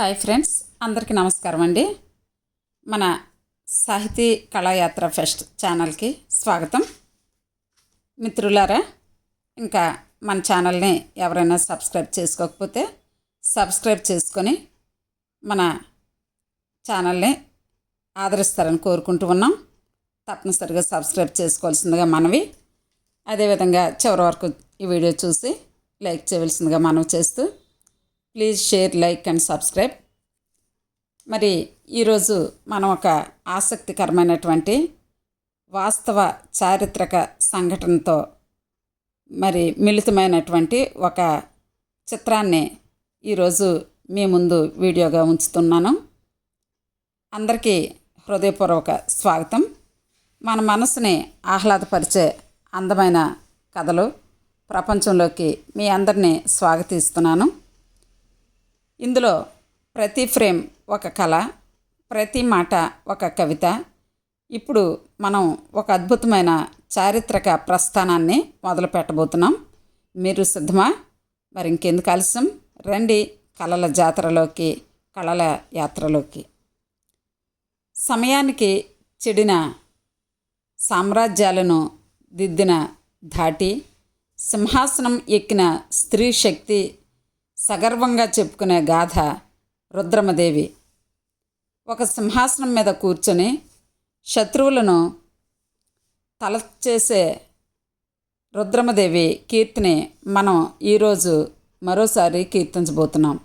Hi friends అందరికీ నమస్కారం అండి. మన సాహితీ కళాయాత్ర ఫెస్ట్ ఛానల్కి స్వాగతం. మిత్రులారా ఇంకా మన ఛానల్ని ఎవరైనా సబ్స్క్రైబ్ చేసుకోకపోతే సబ్స్క్రైబ్ చేసుకొని మన ఛానల్ని ఆదరిస్తారని కోరుకుంటూ ఉన్నాం. తప్పనిసరిగా సబ్స్క్రైబ్ చేసుకోవాల్సిందిగా మనవి. అదేవిధంగా చివరి వరకు ఈ వీడియో చూసి లైక్ చేయవలసిందిగా మనం చేస్తూ please share like and subscribe మరి ఈరోజు మనం ఒక ఆసక్తికరమైనటువంటి వాస్తవ చారిత్రక సంఘటనతో మరి మిళితమైనటువంటి ఒక చిత్రాన్ని ఈరోజు మీ ముందు వీడియోగా ఉంచుతున్నాను. అందరికీ హృదయపూర్వక స్వాగతం. మన మనసుని ఆహ్లాదపరిచే అందమైన కథలు ప్రపంచంలోకి మీ అందరినీ స్వాగతిస్తున్నాను. ఇందులో ప్రతి ఫ్రేమ్ ఒక కళ ప్రతి మాట ఒక కవిత. ఇప్పుడు మనం ఒక అద్భుతమైన చారిత్రక ప్రస్థానాన్ని మొదలు పెట్టబోతున్నాం. మీరు సిద్ధమా? మరి ఇంకెందుకు ఆలస్యం? రండి కళల జాతరలోకి కళల యాత్రలోకి. సమయానికి చెడిన సామ్రాజ్యాలను దిద్దిన ధాటి సింహాసనం ఎక్కిన స్త్రీ శక్తి సగర్వంగా చెప్పుకునే గాథ రుద్రమదేవి. ఒక సింహాసనం మీద కూర్చొని శత్రువులను తల చేసే రుద్రమదేవి కీర్తిని మనం ఈరోజు మరోసారి కీర్తించబోతున్నాం.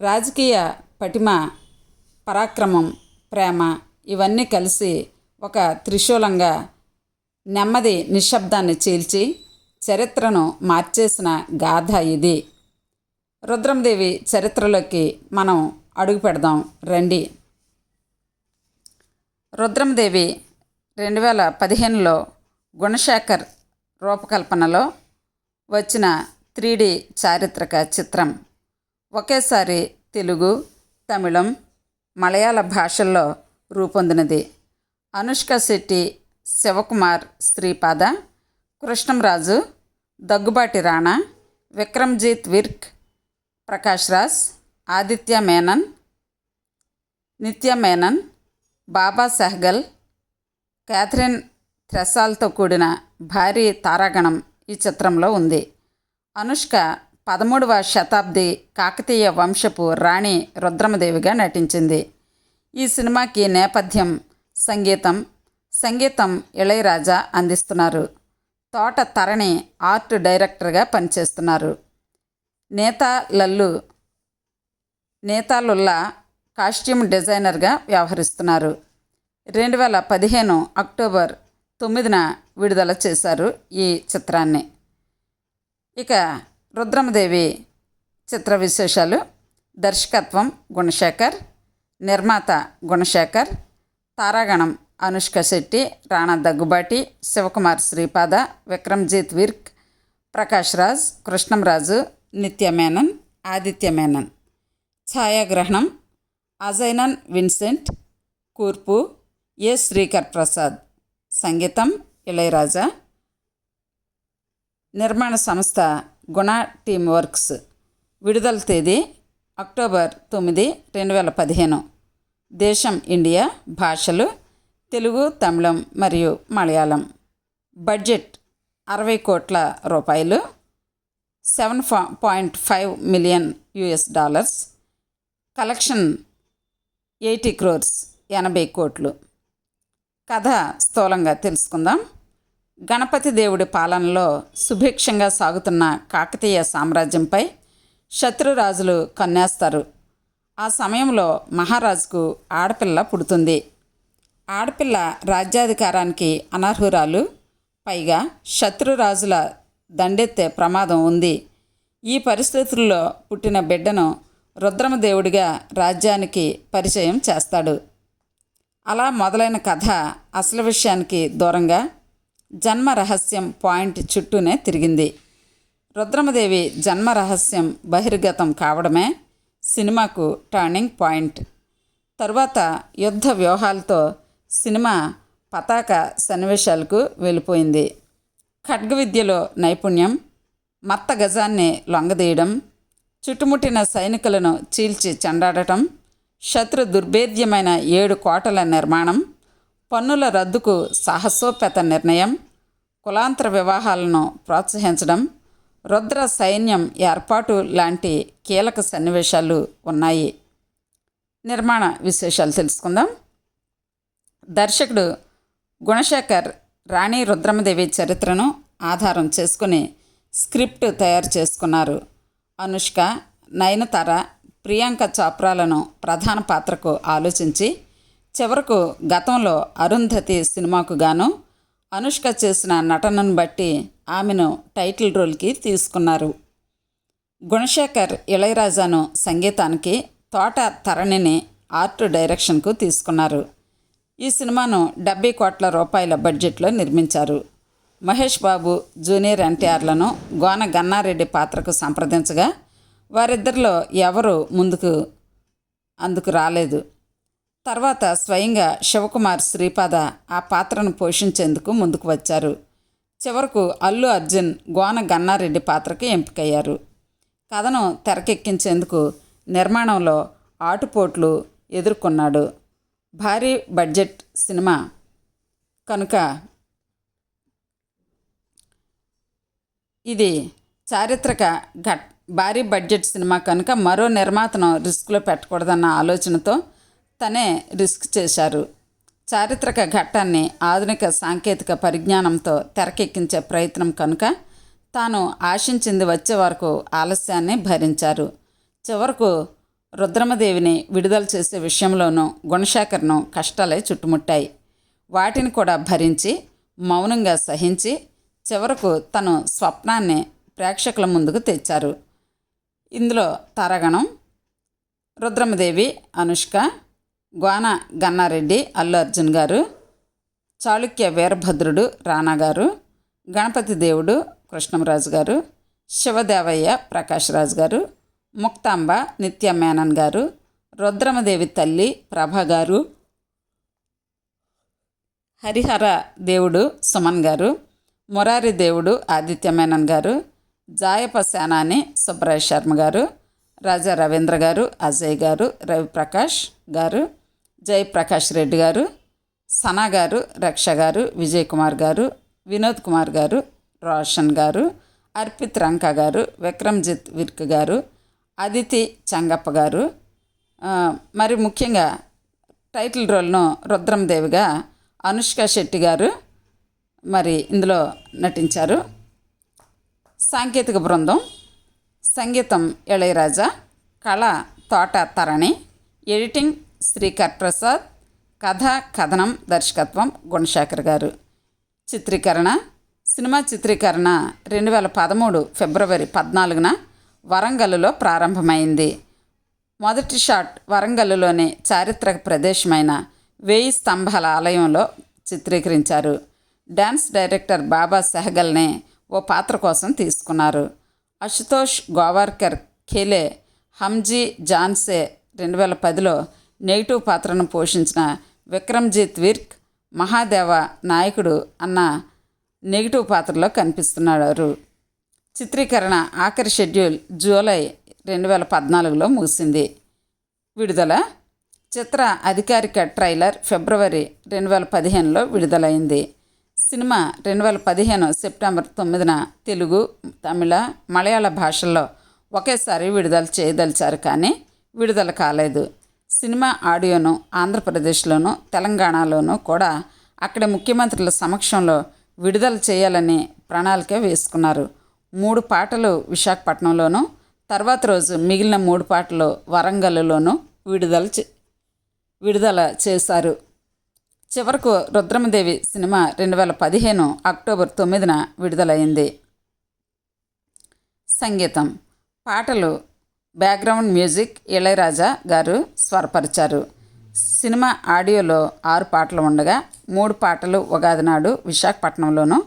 రాజకీయ పటిమ పరాక్రమం ప్రేమ ఇవన్నీ కలిసి ఒక త్రిశూలంగా నెమ్మది నిశ్శబ్దాన్ని చీల్చి చరిత్రను మార్చేసిన గాథ ఇది. రుద్రందేవి చరిత్రలోకి మనం అడుగు పెడదాం. రండి. రుద్రందేవి రెండు వేల పదిహేనులో గుణశేఖర్ రూపకల్పనలో వచ్చిన త్రీడి చారిత్రక చిత్రం ఒకేసారి తెలుగు తమిళం మలయాళ భాషల్లో రూపొందినది. అనుష్క శెట్టి శివకుమార్ శ్రీపాద కృష్ణంరాజు దగ్గుబాటి రాణా విక్రమ్జీత్ విర్క్ ప్రకాష్ రాజ్ ఆదిత్య మేనన్ నిత్య మేనన్ బాబా సెహగల్ క్యాథరిన్ థ్రెసాల్తో కూడిన భారీ తారాగణం ఈ చిత్రంలో ఉంది. అనుష్క పదమూడవ శతాబ్ది కాకతీయ వంశపు రాణి రుద్రమదేవిగా నటించింది. ఈ సినిమాకి నేపథ్యం సంగీతం సంగీతం ఇళయరాజా అందిస్తున్నారు. తోట తరణి ఆర్ట్ డైరెక్టర్గా పనిచేస్తున్నారు. నేతా లల్లు నేతాలుల్లా కాస్ట్యూమ్ డిజైనర్గా వ్యవహరిస్తున్నారు. రెండు వేల పదిహేను అక్టోబర్ తొమ్మిదిన విడుదల చేశారు ఈ చిత్రాన్ని. ఇక రుద్రమదేవి చిత్ర విశేషాలు. దర్శకత్వం గుణశేఖర్ నిర్మాత గుణశేఖర్ తారాగణం అనుష్క శెట్టి రాణా దగ్గుబాటి శివకుమార్ శ్రీపాద విక్రమ్జీత్ విర్క్ ప్రకాష్ రాజ్ కృష్ణంరాజు నిత్య మేనన్ ఆదిత్య మేనన్ ఛాయాగ్రహణం అజైనన్ విన్సెంట్ కూర్పు ఏ శ్రీకర్ ప్రసాద్. సంగీతం ఇళయరాజా. నిర్మాణ సంస్థ గుణ టీమ్ వర్క్స్. విడుదల తేదీ అక్టోబర్ తొమ్మిది రెండు వేల పదిహేను. దేశం ఇండియా భాషలు తెలుగు తమిళం మరియు మలయాళం. బడ్జెట్ అరవై కోట్ల రూపాయలు. Seven point five million US dollars collection eighty crores ఎనభై కోట్లు. కథ స్థూలంగా తెలుసుకుందాం. గణపతి దేవుడి పాలనలో సుభిక్షంగా సాగుతున్న కాకతీయ సామ్రాజ్యంపై శత్రురాజులు కన్నేస్తారు. ఆ సమయంలో మహారాజుకు ఆడపిల్ల పుడుతుంది. ఆడపిల్ల రాజ్యాధికారానికి అనర్హురాలు. పైగా శత్రురాజుల దండెత్తే ప్రమాదం ఉంది. ఈ పరిస్థితుల్లో పుట్టిన బిడ్డను రుద్రమదేవుడిగా రాజ్యానికి పరిచయం చేస్తాడు. అలా మొదలైన కథ అసలు విషయానికి దూరంగా జన్మ రహస్యం పాయింట్ చుట్టూనే తిరిగింది. రుద్రమదేవి జన్మ రహస్యం బహిర్గతం కావడమే సినిమాకు టర్నింగ్ పాయింట్ తరువాత యుద్ధ వ్యూహాలతో సినిమా పతాక సన్నివేశాలకు వెళ్ళిపోయింది. ఖడ్గ విద్యలో నైపుణ్యం మత్త గజాన్ని లొంగదీయడం చుట్టుముట్టిన సైనికులను చీల్చి చెండాడటం శత్రు దుర్భేద్యమైన ఏడు కోటల నిర్మాణం పన్నుల రద్దుకు సాహసోపేత నిర్ణయం కులాంతర వివాహాలను ప్రోత్సహించడం రుద్ర సైన్యం ఏర్పాటు లాంటి కీలక సన్నివేశాలు ఉన్నాయి. నిర్మాణ విశేషాలు తెలుసుకుందాం. దర్శకుడు గుణశేఖర్ రాణి రుద్రమదేవి చరిత్రను ఆధారం చేసుకుని స్క్రిప్ట్ తయారు చేసుకున్నారు. అనుష్క నయనతార ప్రియాంక చోప్రాలను ప్రధాన పాత్రకు ఆలోచించి చివరకు గతంలో అరుంధతి సినిమాకు గాను అనుష్క చేసిన నటనను బట్టి ఆమెను టైటిల్ రోల్కి తీసుకున్నారు. గుణశేఖర్ ఇళయరాజాను సంగీతానికి తోట తరణిని ఆర్ట్ డైరెక్షన్కు తీసుకున్నారు. ఈ సినిమాను డెబ్బై కోట్ల రూపాయల బడ్జెట్లో నిర్మించారు. మహేష్ బాబు జూనియర్ ఎన్టీఆర్లను గోన గన్నారెడ్డి పాత్రకు సంప్రదించగా వారిద్దరిలో ఎవరు ముందుకు అందుకు రాలేదు. తర్వాత స్వయంగా శివకుమార్ శ్రీపాద ఆ పాత్రను పోషించేందుకు ముందుకు వచ్చారు. చివరకు అల్లు అర్జున్ గోన గన్నారెడ్డి పాత్రకు ఎంపికయ్యారు. కథను తెరకెక్కించేందుకు నిర్మాణంలో ఆటుపోట్లు ఎదుర్కొన్నాడు. భారీ బడ్జెట్ సినిమా కనుక ఇది చారిత్రక ఘట్ భారీ బడ్జెట్ సినిమా కనుక మరో నిర్మాతను రిస్క్లో పెట్టకూడదన్న ఆలోచనతో తనే రిస్క్ చేశారు. చారిత్రక ఘట్టాన్ని ఆధునిక సాంకేతిక పరిజ్ఞానంతో తెరకెక్కించే ప్రయత్నం కనుక తాను ఆశించింది వచ్చే వరకు ఆలస్యాన్ని భరించారు. చివరకు రుద్రమదేవిని విడుదల చేసే విషయంలోనూ గుణశేఖర్ను కష్టాలే చుట్టుముట్టాయి. వాటిని కూడా భరించి మౌనంగా సహించి చివరకు తను స్వప్నాన్ని ప్రేక్షకుల ముందుకు తెచ్చారు. ఇందులో తారాగణం రుద్రమదేవి అనుష్క గోన గన్నారెడ్డి అల్లు అర్జున్ గారు చాళుక్య వీరభద్రుడు రానా గారు గణపతి దేవుడు కృష్ణంరాజు గారు శివదేవయ్య ప్రకాష్ రాజు గారు ముక్తాంబ నిత్య మేనన్ గారు రుద్రమదేవి తల్లి ప్రభ గారు హరిహర దేవుడు సుమన్ గారు మురారి దేవుడు ఆదిత్య మేనన్ గారు జాయప సేనాని సుబ్బరాయ శర్మ గారు రాజా రవీంద్ర గారు అజయ్ గారు రవిప్రకాష్ గారు జయప్రకాష్ రెడ్డి గారు సనా గారు రక్ష గారు విజయ్ కుమార్ గారు వినోద్ కుమార్ గారు రోషన్ గారు అర్పిత్ రంక గారు విక్రమ్జిత్ విర్క్ గారు అదితి చంగప్ప గారు. మరి ముఖ్యంగా టైటిల్ రోల్ను రుద్రందేవిగా అనుష్క శెట్టి గారు మరి ఇందులో నటించారు. సాంకేతిక బృందం సంగీతం ఇళయరాజా కళ తోట తరణి ఎడిటింగ్ శ్రీకర్ ప్రసాద్ కథ కథనం దర్శకత్వం గుణశేఖర్ గారు. చిత్రీకరణ సినిమా చిత్రీకరణ రెండు వేల పదమూడు ఫిబ్రవరి పద్నాలుగున వరంగల్లో ప్రారంభమైంది. మొదటి షాట్ వరంగల్లులోని చారిత్రక ప్రదేశమైన వేయి స్తంభాల ఆలయంలో చిత్రీకరించారు. డ్యాన్స్ డైరెక్టర్ బాబా సెహగల్నే ఓ పాత్ర కోసం తీసుకున్నారు. అశుతోష్ గోవార్కర్ ఖేలే హమ్జీ జాన్సే రెండు వేల పదిలో నెగిటివ్ పాత్రను పోషించిన విక్రమ్జీత్ విర్క్ మహాదేవ నాయకుడు అన్న నెగిటివ్ పాత్రలో కనిపిస్తున్నారు. చిత్రీకరణ ఆఖరి షెడ్యూల్ జూలై రెండు వేల పద్నాలుగులో ముగిసింది. విడుదల చిత్ర అధికారిక ట్రైలర్ ఫిబ్రవరి రెండు వేల పదిహేనులో విడుదలైంది. సినిమా రెండు వేల పదిహేను సెప్టెంబర్ తొమ్మిదిన తెలుగు తమిళ మలయాళ భాషల్లో ఒకేసారి విడుదల చేయదలిచారు కానీ విడుదల కాలేదు. సినిమా ఆడియోను ఆంధ్రప్రదేశ్లోను తెలంగాణలోనూ కూడా అక్కడి ముఖ్యమంత్రుల సమక్షంలో విడుదల చేయాలని ప్రణాళిక వేసుకున్నారు. మూడు పాటలు విశాఖపట్నంలోను తర్వాత రోజు మిగిలిన మూడు పాటలు వరంగల్లోనూ విడుదల విడుదల చేశారు. చివరకు రుద్రమదేవి సినిమా రెండు వేల పదిహేను అక్టోబర్ తొమ్మిదిన విడుదలైంది. సంగీతం. పాటలు బ్యాక్గ్రౌండ్ మ్యూజిక్ ఇళయరాజా గారు స్వరపరిచారు. సినిమా ఆడియోలో ఆరు పాటలు ఉండగా మూడు పాటలు ఉగాది నాడు విశాఖపట్నంలోనూ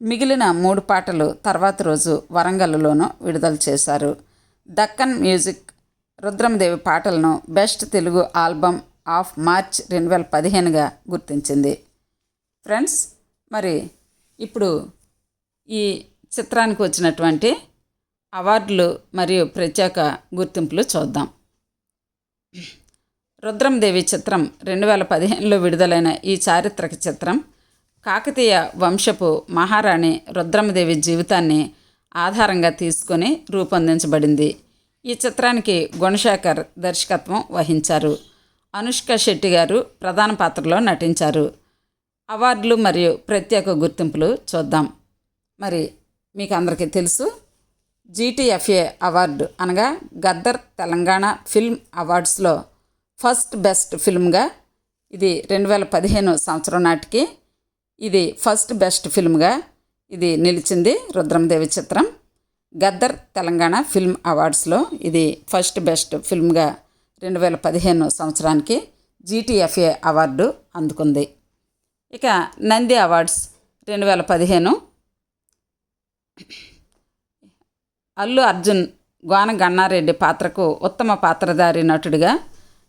మిగిలిన మూడు పాటలు తర్వాత రోజు వరంగల్లులోనూ విడుదల చేశారు. దక్కన్ మ్యూజిక్ రుద్రమదేవి పాటలను best Telugu album of March రెండు వేల పదిహేనుగా గుర్తించింది. ఫ్రెండ్స్ మరి ఇప్పుడు ఈ చిత్రానికి వచ్చినటువంటి అవార్డులు మరియు ప్రత్యేక గుర్తింపులు చూద్దాం. రుద్రందేవి చిత్రం రెండు వేల పదిహేనులో విడుదలైన ఈ చారిత్రక చిత్రం కాకతీయ వంశపు మహారాణి రుద్రమదేవి జీవితాన్ని ఆధారంగా తీసుకొని రూపొందించబడింది. ఈ చిత్రానికి గుణశేఖర్ దర్శకత్వం వహించారు. అనుష్క శెట్టి గారు ప్రధాన పాత్రలో నటించారు. అవార్డులు మరియు ప్రత్యేక గుర్తింపులు చూద్దాం. మరి మీకు అందరికీ తెలుసు జీటీఎఫ్ఏ అవార్డు అనగా గద్దర్ తెలంగాణ ఫిల్మ్ అవార్డ్స్లో ఫస్ట్ బెస్ట్ ఫిల్మ్గా ఇది రెండు వేల పదిహేను సంవత్సరం నాటికి ఇది ఫస్ట్ బెస్ట్ ఫిల్మ్గా ఇది నిలిచింది రుద్రమదేవి చిత్రం. గద్దర్ తెలంగాణ ఫిల్మ్ అవార్డ్స్లో ఇది ఫస్ట్ బెస్ట్ ఫిల్మ్గా రెండు వేల పదిహేను సంవత్సరానికి జీటీఎఫ్ఏ అవార్డు అందుకుంది. ఇక నంది అవార్డ్స్ రెండు వేల పదిహేను. అల్లు అర్జున్ గోన గన్నారెడ్డి పాత్రకు ఉత్తమ పాత్రధారి నటుడిగా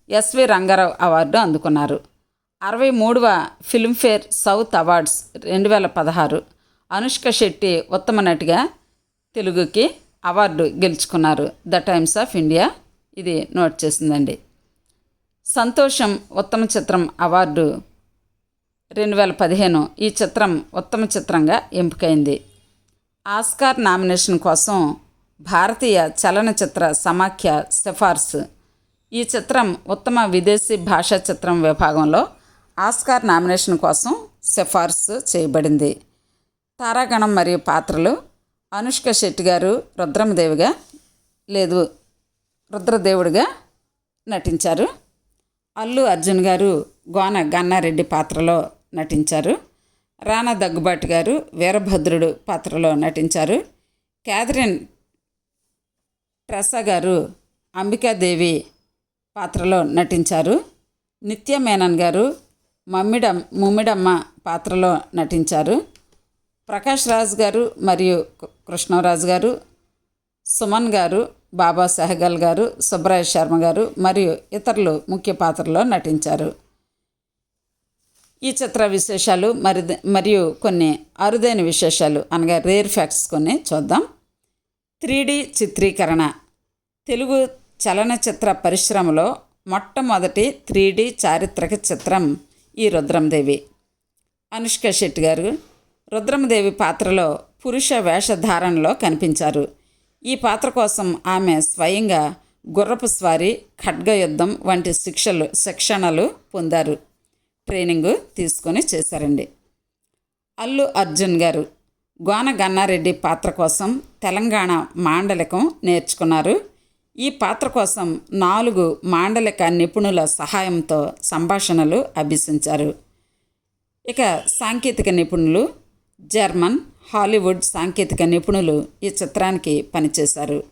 ఎస్వి రంగారావు అవార్డు అందుకున్నారు. అరవై మూడవ ఫిల్మ్ఫేర్ సౌత్ అవార్డ్స్ రెండు వేల పదహారు అనుష్క శెట్టి ఉత్తమ నటిగా తెలుగుకి అవార్డు గెలుచుకున్నారు. ద టైమ్స్ ఆఫ్ ఇండియా ఇది నోట్ చేసిందండి. సంతోషం ఉత్తమ చిత్రం అవార్డు రెండు వేల పదిహేను ఈ చిత్రం ఉత్తమ చిత్రంగా ఎంపికైంది. ఆస్కార్ నామినేషన్ కోసం భారతీయ చలనచిత్ర సమాఖ్య సిఫార్సు. ఈ చిత్రం ఉత్తమ విదేశీ భాషా చిత్రం విభాగంలో ఆస్కార్ నామినేషన్ కోసం సిఫార్సు చేయబడింది. తారాగణం మరియు పాత్రలు అనుష్క శెట్టి గారు రుద్రమదేవిగా లేదు రుద్రదేవుడిగా నటించారు. అల్లు అర్జున్ గారు గోన గన్నారెడ్డి పాత్రలో నటించారు. రానా దగ్గుబాటి గారు వీరభద్రుడు పాత్రలో నటించారు. క్యాథరిన్ ట్రెసా గారు అంబికాదేవి పాత్రలో నటించారు. నిత్య మేనన్ గారు మమ్మిడమ్ ముమ్మిడమ్మ పాత్రలో నటించారు. ప్రకాష్ రాజ్ గారు మరియు కృష్ణరాజు గారు సుమన్ గారు బాబా సెహగల్ గారు సుబ్రాయ శర్మ గారు మరియు ఇతరులు ముఖ్య పాత్రలో నటించారు. ఈ చిత్ర విశేషాలు మరి మరియు కొన్ని అరుదైన విశేషాలు అనగా రేర్ ఫ్యాక్ట్స్ కొన్ని చూద్దాం. త్రీ చిత్రీకరణ. తెలుగు చలనచిత్ర పరిశ్రమలో మొట్టమొదటి త్రీ చారిత్రక చిత్రం ఈ రుద్రందేవి. అనుష్క శెట్టి గారు రుద్రమదేవి పాత్రలో పురుష వేషధారణలో కనిపించారు. ఈ పాత్ర కోసం ఆమె స్వయంగా గుర్రపు స్వారీ ఖడ్గయుద్ధం వంటి శిక్షలు శిక్షణలు పొందారు. ట్రైనింగ్ తీసుకొని చేశారండి. అల్లు అర్జున్ గారు గోన గన్నారెడ్డి పాత్ర కోసం తెలంగాణ మాండలికం నేర్చుకున్నారు. ఈ పాత్ర కోసం నాలుగు మాండలిక నిపుణుల సహాయంతో సంభాషణలు అభ్యసించారు. ఇక సాంకేతిక నిపుణులు జర్మన్ హాలీవుడ్ సాంకేతిక నిపుణులు ఈ చిత్రానికి పనిచేశారు.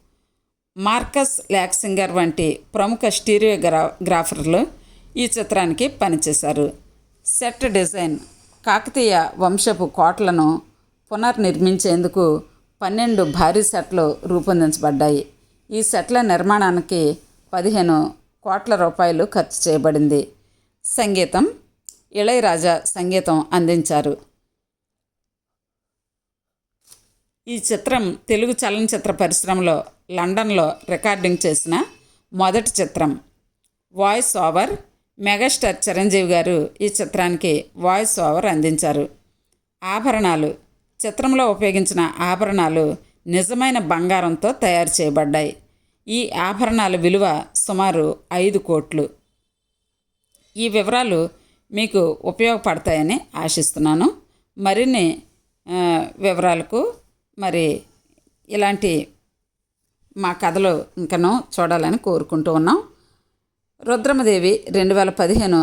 మార్కస్ ల్యాక్సింగర్ వంటి ప్రముఖ స్టీరియోగ్రా గ్రాఫర్లు ఈ చిత్రానికి పనిచేశారు. సెట్ డిజైన్ కాకతీయ వంశపు కోటలను పునర్నిర్మించేందుకు పన్నెండు భారీ సెట్లు రూపొందించబడ్డాయి. ఈ సెట్ల నిర్మాణానికి పదిహేను కోట్ల రూపాయలు ఖర్చు చేయబడింది. సంగీతం ఇళయరాజా సంగీతం అందించారు. ఈ చిత్రం తెలుగు చలనచిత్ర పరిశ్రమలో లండన్లో రికార్డింగ్ చేసిన మొదటి చిత్రం. వాయిస్ ఓవర్ మెగాస్టార్ చిరంజీవి గారు ఈ చిత్రానికి వాయిస్ ఓవర్ అందించారు. ఆభరణాలు చిత్రంలో ఉపయోగించిన ఆభరణాలు నిజమైన బంగారంతో తయారు చేయబడ్డాయి. ఈ ఆభరణాల విలువ సుమారు ఐదు కోట్లు. ఈ వివరాలు మీకు ఉపయోగపడతాయని ఆశిస్తున్నాను. మరిన్ని వివరాలకు మరి ఇలాంటి మా కథలు ఇంకనూ చూడాలని కోరుకుంటూ ఉన్నాం. రుద్రమదేవి రెండు వేల పదిహేను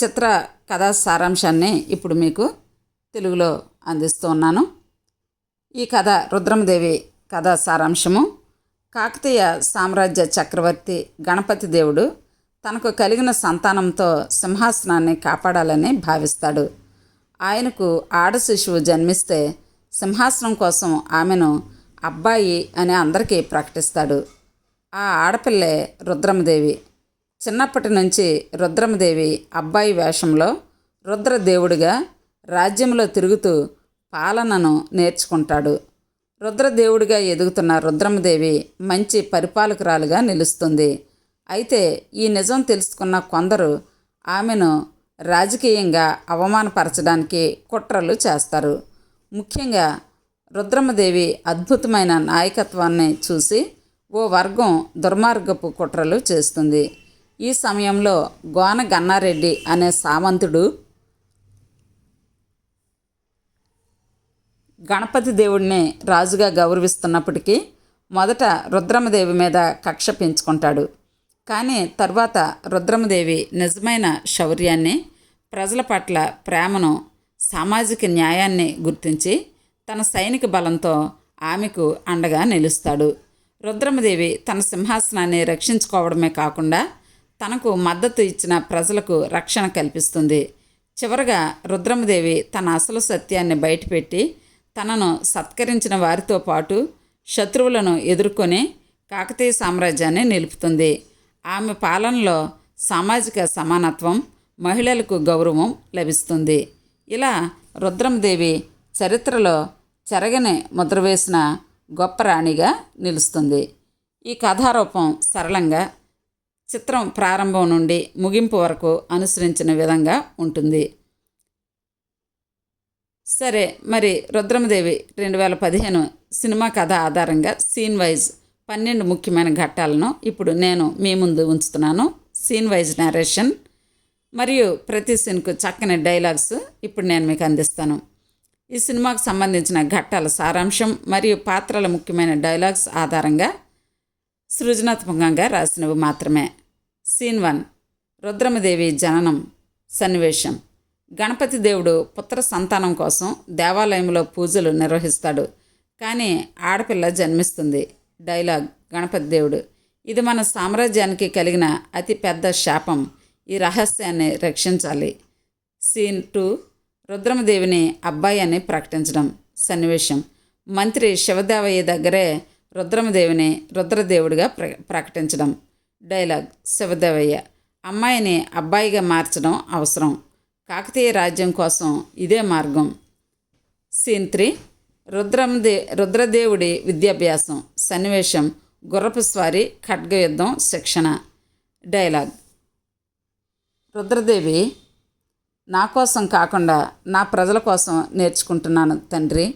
చిత్ర కథా సారాంశాన్ని ఇప్పుడు మీకు తెలుగులో అందిస్తూ ఉన్నాను. ఈ కథ రుద్రమదేవి కథ సారాంశము. కాకతీయ సామ్రాజ్య చక్రవర్తి గణపతి దేవుడు తనకు కలిగిన సంతానంతో సింహాసనాన్ని కాపాడాలని భావిస్తాడు. ఆయనకు ఆడ శిశువు జన్మిస్తే సింహాసనం కోసం ఆమెను అబ్బాయి అని అందరికీ ప్రకటిస్తాడు. ఆ ఆడపిల్లే రుద్రమదేవి. చిన్నప్పటి నుంచి రుద్రమదేవి అబ్బాయి వేషంలో రుద్రదేవుడిగా రాజ్యంలో తిరుగుతూ పాలనను నేర్చుకుంటాడు. రుద్రదేవుడిగా ఎదుగుతున్న రుద్రమదేవి మంచి పరిపాలకురాలుగా నిలుస్తుంది. అయితే ఈ నిజం తెలుసుకున్న కొందరు ఆమెను రాజకీయంగా అవమానపరచడానికి కుట్రలు చేస్తారు. ముఖ్యంగా రుద్రమదేవి అద్భుతమైన నాయకత్వాన్ని చూసి ఓ వర్గం దుర్మార్గపు కుట్రలు చేస్తుంది. ఈ సమయంలో గోన గన్నారెడ్డి అనే సామంతుడు గణపతి దేవుడిని రాజుగా గౌరవిస్తున్నప్పటికీ మొదట రుద్రమదేవి మీద కక్ష పెంచుకుంటాడు. కానీ తర్వాత రుద్రమదేవి నిజమైన శౌర్యాన్ని ప్రజల పట్ల ప్రేమను సామాజిక న్యాయాన్ని గుర్తించి తన సైనిక బలంతో ఆమెకు అండగా నిలుస్తాడు. రుద్రమదేవి తన సింహాసనాన్ని రక్షించుకోవడమే కాకుండా తనకు మద్దతు ఇచ్చిన ప్రజలకు రక్షణ కల్పిస్తుంది. చివరగా రుద్రమదేవి తన అసలు సత్యాన్ని బయటపెట్టి తనను సత్కరించిన వారితో పాటు శత్రువులను ఎదుర్కొని కాకతీయ సామ్రాజ్యాన్ని నిలుపుతుంది. ఆమె పాలనలో సామాజిక సమానత్వం మహిళలకు గౌరవం లభిస్తుంది. ఇలా రుద్రమదేవి చరిత్రలో చెరగని ముద్ర వేసిన గొప్ప రాణిగా నిలుస్తుంది. ఈ కథారూపం సరళంగా చిత్రం ప్రారంభం నుండి ముగింపు వరకు అనుసరించిన విధంగా ఉంటుంది. సరే మరి రుద్రమదేవి రెండు వేల పదిహేను సినిమా కథ ఆధారంగా సీన్ వైజ్ పన్నెండు ముఖ్యమైన ఘట్టాలను ఇప్పుడు నేను మీ ముందు ఉంచుతున్నాను. సీన్ వైజ్ నరేషన్ మరియు ప్రతి సీన్కు చక్కని డైలాగ్స్ ఇప్పుడు నేను మీకు అందిస్తాను. ఈ సినిమాకు సంబంధించిన ఘట్టాల సారాంశం మరియు పాత్రల ముఖ్యమైన డైలాగ్స్ ఆధారంగా సృజనాత్మకంగా రాసినవి మాత్రమే. సీన్ వన్ రుద్రమదేవి జననం సన్నివేశం. గణపతి దేవుడు పుత్ర సంతానం కోసం దేవాలయంలో పూజలు నిర్వహిస్తాడు. కానీ ఆడపిల్ల జన్మిస్తుంది. డైలాగ్ గణపతి దేవుడు. ఇది మన సామ్రాజ్యానికి కలిగిన అతి పెద్ద శాపం. ఈ రహస్యాన్ని రక్షించాలి. సీన్ టూ రుద్రమదేవిని అబ్బాయి అని ప్రకటించడం సన్నివేశం. మంత్రి శివదేవయ్య దగ్గరే రుద్రమదేవిని రుద్రదేవుడిగా ప్ర ప్రకటించడం. డైలాగ్ శివదేవయ్య. అమ్మాయిని అబ్బాయిగా మార్చడం అవసరం. కాకతీయ రాజ్యం కోసం ఇదే మార్గం. సీన్ త్రీ రుద్రమదే రుద్రదేవుడి విద్యాభ్యాసం సన్నివేశం గుర్రపు స్వారీ ఖడ్గయుద్ధం శిక్షణ. డైలాగ్. రుద్రదేవి నా కోసం కాకుండా నా ప్రజల కోసం నేర్చుకుంటున్నాను తండ్రి.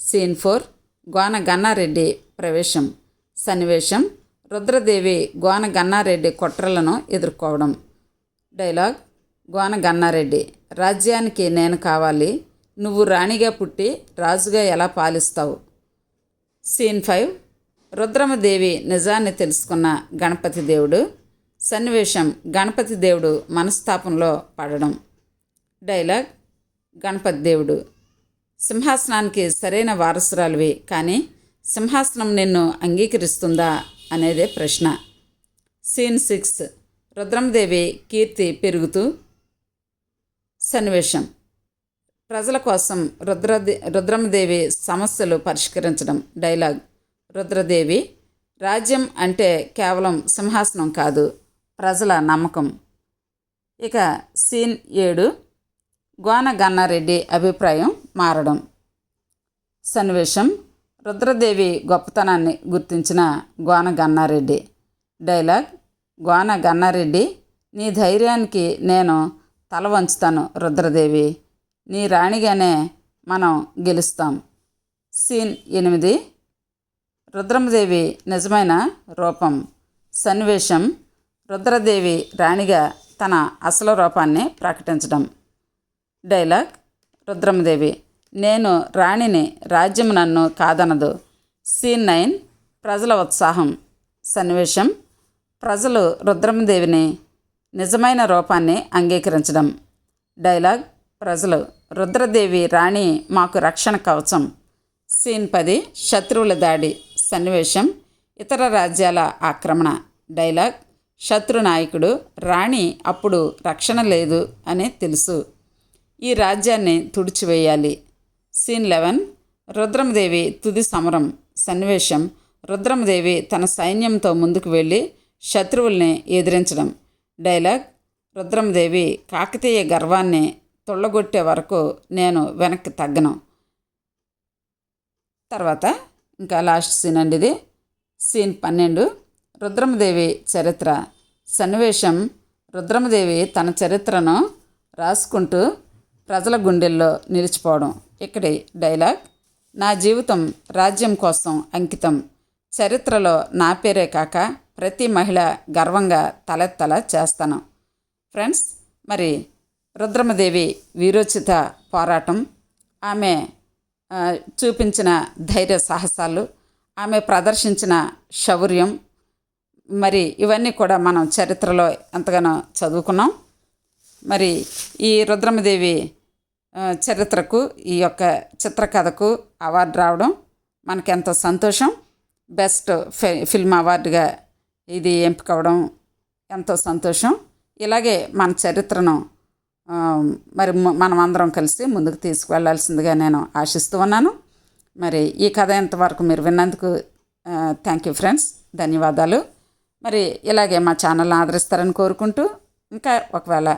సీన్ ఫోర్ గోన గన్నారెడ్డి ప్రవేశం. సన్నివేశం రుద్రదేవి గోన గన్నారెడ్డి కుట్రలను ఎదుర్కోవడం. డైలాగ్. గోన గన్నారెడ్డి రాజ్యానికి నేను కావాలి నువ్వు రాణిగా పుట్టి రాజుగా ఎలా పాలిస్తావు? Scene five. రుద్రమదేవి నిజాన్ని తెలుసుకున్న గణపతి దేవుడు. సన్నివేశం గణపతి దేవుడు మనస్తాపంలో పడడం. డైలాగ్ గణపతి దేవుడు. సింహాసనానికి సరైన వారసురాలివి కానీ సింహాసనం నిన్ను అంగీకరిస్తుందా అనేదే ప్రశ్న. Scene six. రుద్రమదేవి కీర్తి పెరుగుతూ సన్నివేశం. ప్రజల కోసం రుద్రదే రుద్రమదేవి సమస్యలు పరిష్కరించడం డైలాగ్. రుద్రదేవి రాజ్యం అంటే కేవలం సింహాసనం కాదు ప్రజల నమ్మకం. ఇక సీన్ ఏడు గోన గన్నారెడ్డి అభిప్రాయం మారడం. సన్నివేశం రుద్రదేవి గొప్పతనాన్ని గుర్తించిన గోన గన్నారెడ్డి. డైలాగ్ గోన గన్నారెడ్డి నీ ధైర్యానికి నేను తల వంచుతాను రుద్రదేవి. నీ రాణిగానే మనం గెలుస్తాం. సీన్ ఎనిమిది. రుద్రమదేవి నిజమైన రూపం. సన్నివేశం. రుద్రదేవి రాణిగా తన అసలు రూపాన్ని ప్రకటించడం. డైలాగ్. రుద్రమదేవి నేను రాణిని రాజ్యం నన్ను కాదనదు. Scene nine. ప్రజల ఉత్సాహం. సన్నివేశం. ప్రజలు రుద్రమదేవిని నిజమైన రూపాన్ని అంగీకరించడం. డైలాగ్ ప్రజలు రుద్రదేవి రాణి మాకు రక్షణ కవచం. సీన్ పది శత్రువుల దాడి. సన్నివేశం ఇతర రాజ్యాల ఆక్రమణ. డైలాగ్ శత్రు నాయకుడు రాణి అప్పుడు రక్షణ లేదు అని తెలుసు. ఈ రాజ్యాన్ని తుడిచివేయాలి. సీన్ లెవెన్ రుద్రమదేవి తుది సమరం. సన్నివేశం రుద్రమదేవి తన సైన్యంతో ముందుకు వెళ్ళి శత్రువుల్ని ఎదిరించడం. డైలాగ్ రుద్రమదేవి కాకతీయ గర్వాన్ని తొళ్ళగొట్టే వరకు నేను వెనక్కి తగ్గను. తర్వాత ఇంకా లాస్ట్ సీన్ అండి ఇది. సీన్ పన్నెండు. రుద్రమదేవి చరిత్ర. సన్నివేశం రుద్రమదేవి తన చరిత్రను రాసుకుంటూ ప్రజల గుండెల్లో నిలిచిపోవడం. ఇక్కడి డైలాగ్ నా జీవితం రాజ్యం కోసం అంకితం. చరిత్రలో నా పేరే కాక ప్రతి మహిళ గర్వంగా తలెత్తలా చేస్తాను. ఫ్రెండ్స్ మరి రుద్రమదేవి వీరోచిత పోరాటం ఆమె చూపించిన ధైర్య సాహసాలు ఆమె ప్రదర్శించిన శౌర్యం మరి ఇవన్నీ కూడా మనం చరిత్రలో ఎంతగానో చదువుకున్నాం. మరి ఈ రుద్రమదేవి చరిత్రకు ఈ యొక్క చిత్రకథకు అవార్డు రావడం మనకెంతో సంతోషం. బెస్ట్ ఫి ఫిల్మ్ అవార్డుగా ఇది ఎంపికవడం ఎంతో సంతోషం. ఇలాగే మన చరిత్రను మరి మనం అందరం కలిసి ముందుకు తీసుకువెళ్ళాల్సిందిగా నేను ఆశిస్తూ ఉన్నాను. మరి ఈ కథ ఇంతవరకు మీరు విన్నందుకు థ్యాంక్ యూ ఫ్రెండ్స్ ధన్యవాదాలు. మరి ఇలాగే మా ఛానల్ని ఆదరిస్తారని కోరుకుంటూ ఇంకా ఒకవేళ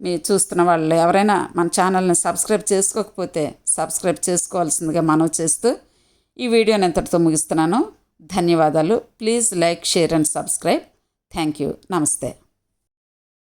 మీ చూస్తున్న వాళ్ళు ఎవరైనా మన ఛానల్ని సబ్స్క్రైబ్ చేసుకోకపోతే సబ్స్క్రైబ్ చేసుకోవాల్సిందిగా మనం చేస్తూ ఈ వీడియోని ఇంతటితో ముగిస్తున్నాను. ధన్యవాదాలు. Please like share and subscribe thank you namaste